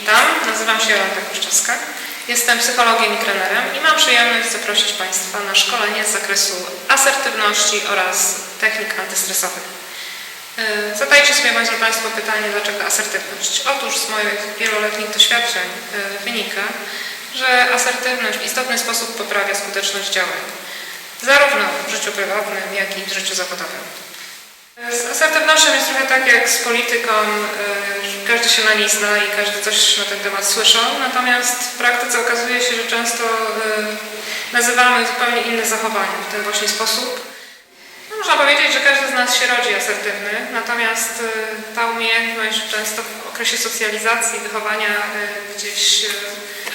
Witam, nazywam się Jolanta Kuszczewska. Jestem psychologiem i trenerem i mam przyjemność zaprosić Państwa na szkolenie z zakresu asertywności oraz technik antystresowych. Yy, Zadajcie sobie Państwo, pytanie, dlaczego asertywność? Otóż z moich wieloletnich doświadczeń yy, wynika, że asertywność w istotny sposób poprawia skuteczność działań, zarówno w życiu prywatnym, jak i w życiu zawodowym. Z asertywnością jest trochę tak jak z polityką, y, każdy się na niej zna i każdy coś na ten temat słyszał, natomiast w praktyce okazuje się, że często y, nazywamy zupełnie inne zachowania w ten właśnie sposób. No, można powiedzieć, że każdy z nas się rodzi asertywny, natomiast y, ta umiejętność często w okresie socjalizacji, wychowania gdzieś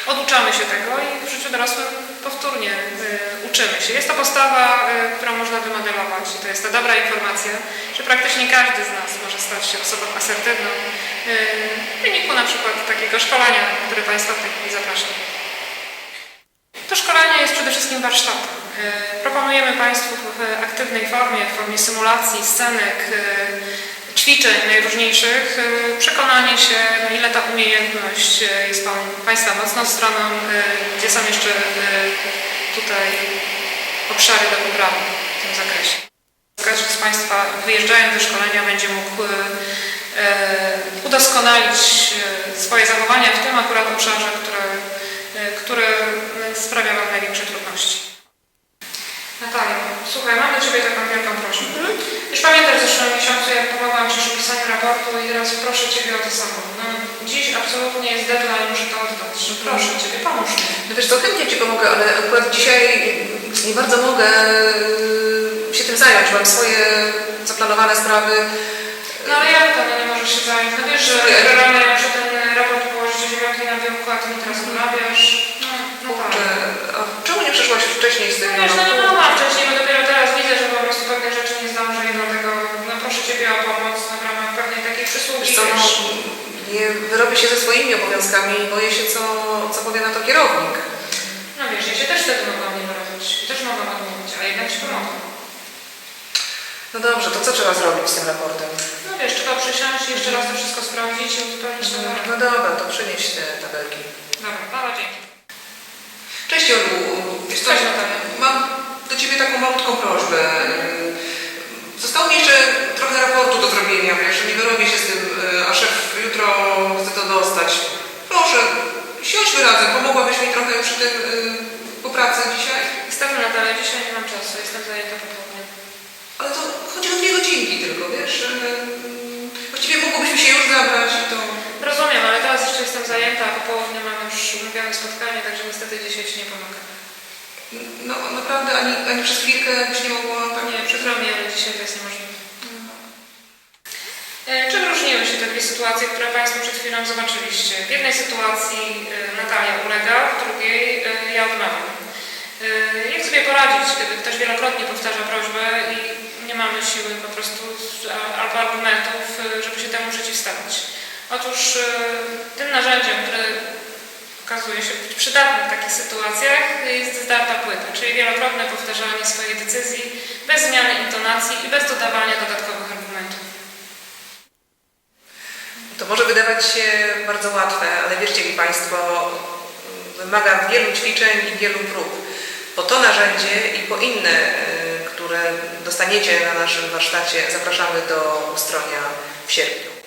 oduczamy się tego i w życiu dorosłym powtórnie y, uczymy się. Jest to postawa, y, którą można wymodelować i to jest ta dobra informacja, że praktycznie każdy z nas może stać się osobą asertywną y, w wyniku na przykład takiego szkolenia, które Państwa w tej chwili zapraszam. To szkolenie jest przede wszystkim warsztatem. Proponujemy Państwu w aktywnej formie, w formie symulacji, scenek, ćwiczeń najróżniejszych, y, przekonanie się, na ile ta umiejętność y, jest pan- Państwa mocną stroną, y, gdzie są jeszcze tutaj obszary do poprawy w tym zakresie. Każdy z Państwa wyjeżdżając do szkolenia będzie mógł udoskonalić swoje zachowania w tym akurat obszarze, które, y, który sprawia Wam największe trudności. Natalia, słuchaj, mam do Ciebie taką wielką prośbę. Już pamiętasz w zeszłym miesiącu, jak pomogłam Ci przy pisaniu raportu i teraz proszę Ciebie o to samo. No, dziś absolutnie jest deadline, muszę to oddać. Proszę Ciebie, pomóż mi. No wiesz co, chętnie Ci pomogę, ale akurat dzisiaj nie bardzo mogę y, się tym zająć. Mam swoje zaplanowane sprawy. No ale jak to, no nie możesz się zająć? No wiesz, że Słuchaj, rano ja muszę ten raport położyć o 9 na biurku, a Ty mi teraz odmawiasz. No, no tak. Kurczę, a czemu nie przyszłaś wcześniej z tym? No wiesz, no nie mogłam wcześniej, bo dopiero teraz widzę, że po prostu pewne rzeczy nie zdążę i dlatego no proszę Ciebie o pomoc no, w ramach pewnej takiej przysługi, Wiesz co, no, wiesz. nie wyrobię się ze swoimi obowiązkami i boję się, co, co powie na to kierownik. No wiesz, ja się też wtedy mogłam nie wyrobić, też mogłam odmówić, ale jednak Ci pomogłam. No dobrze, to co trzeba zrobić z tym raportem? No wiesz, trzeba przysiąść i jeszcze raz to wszystko sprawdzić i uzupełnić to do No dobra, to przynieś te tabelki. Dobra, mała dzięki. Cześć Jolu, wiesz co, Cześć, mam do Ciebie taką malutką prośbę. Zostało mi jeszcze trochę raportu do zrobienia, wiesz, nie wyrobię się z tym, chce to dostać. Proszę, siądźmy razem, pomogłabyś mi trochę przy tym y, po pracy dzisiaj? Niestety Natalia, dzisiaj nie mam czasu, jestem zajęta po południu. Ale to chodzi o dwie godzinki tylko, wiesz? y, Właściwie mogłobyśmy się już zabrać i to... Rozumiem, ale teraz jeszcze jestem zajęta, a po południu mam już umówione spotkanie, także niestety dzisiaj Ci nie pomogę. No naprawdę ani, ani przez chwilkę byś nie mogła tak... Nie, przykro mi, ale dzisiaj to jest niemożliwe. Sytuacje, które Państwo przed chwilą zobaczyliście? W jednej sytuacji e, Natalia ulega, w drugiej e, ja odmawiam. E, Jak sobie poradzić, kiedy ktoś wielokrotnie powtarza prośbę i nie mamy siły po prostu albo argumentów, żeby się temu przeciwstawić? Otóż tym narzędziem, które okazuje się być przydatne w takich sytuacjach, jest zdarta płyta, czyli wielokrotne powtarzanie swojej decyzji bez zmiany intonacji i bez dodawania dodatkowych argumentów. To może wydawać się bardzo łatwe, ale wierzcie mi Państwo, wymaga wielu ćwiczeń i wielu prób. Po to narzędzie i po inne, y, które dostaniecie na naszym warsztacie, zapraszamy do ustronia w sierpniu.